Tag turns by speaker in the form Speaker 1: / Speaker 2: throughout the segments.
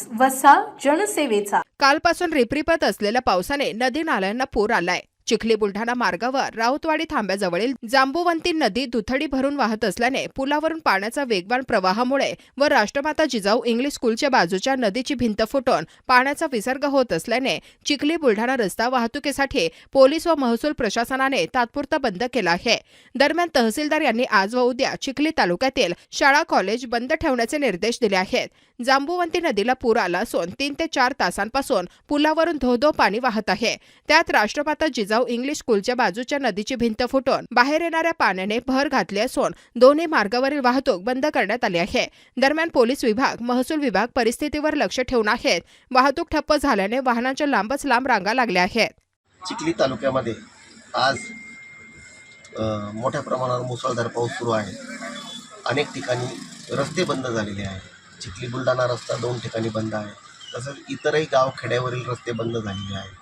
Speaker 1: News वसा जनसेवेचा.
Speaker 2: कालपासून रिपरिपत असलेल्या पावसाने नदी नाल्यांना पूर आलाय. चिखली बुलढाणा मार्गावर राऊतवाडी थांब्याजवळील जांबुवंती नदी दुथडी भरून वाहत असल्याने पुलावरून पाण्याचा वेगवान प्रवाहामुळे व राष्ट्रमाता जिजाऊ इंग्लिश स्कूलच्या बाजूच्या नदीची भिंत फुटून पाण्याचा विसर्ग होत असल्याने चिखली बुलढाणा रस्ता वाहतुकीसाठी पोलीस व महसूल प्रशासनाने तात्पुरता बंद केला आहे. दरम्यान तहसीलदार यांनी आज व उद्या चिखली तालुक्यातील शाळा कॉलेज बंद ठेवण्याचे निर्देश दिले आहेत. जांबुवंती नदीला पूर आला असून तीन ते चार तासांपासून पुलावरून धोधो पाणी वाहत आहे. त्यात राष्ट्रमाता जिजाऊ इंग्लिश स्कूलच्या बाजूच्या नदीची भिंत फुटून बाहेर येणाऱ्या पाण्याने भर घातली असून दोन्ही मार्गावरील वाहतूक बंद करण्यात आली आहे. दरम्यान पोलीस विभाग महसूल विभाग परिस्थितीवर लक्ष ठेवून आहेत. वाहतूक ठप्प झाल्याने वाहनांच्या लांबच लांब रांगा लागल्या आहेत.
Speaker 3: चिखली तालुक्यामध्ये आज मोठ्या प्रमाणावर मुसळधार पाऊस सुरू आहे. अनेक ठिकाणी रस्ते बंद झालेले आहे चिखली बुलढाणा रस्ता दोन ठिकाणी बंद आहे. तसंच इतरही गाव खेड्यावरील रस्ते बंद झालेले आहे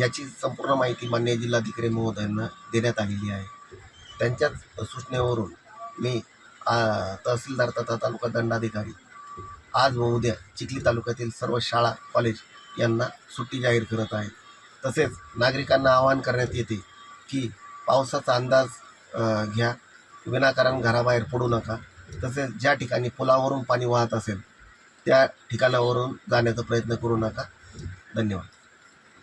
Speaker 3: याची संपूर्ण माहिती मान्य जिल्हाधिकारी महोदयांना देण्यात आलेली आहे. त्यांच्याच सूचनेवरून मी तहसीलदार तथा तालुका दंडाधिकारी आज व उद्या चिखली तालुक्यातील सर्व शाळा कॉलेज यांना सुट्टी जाहीर करत आहे तसेच नागरिकांना आवाहन करण्यात येते की पावसाचा अंदाज घ्या. विनाकारण घराबाहेर पडू नका. तसेच ज्या ठिकाणी पुलावरून पाणी वाहत असेल त्या ठिकाणावरून जाण्याचा प्रयत्न करू नका. धन्यवाद.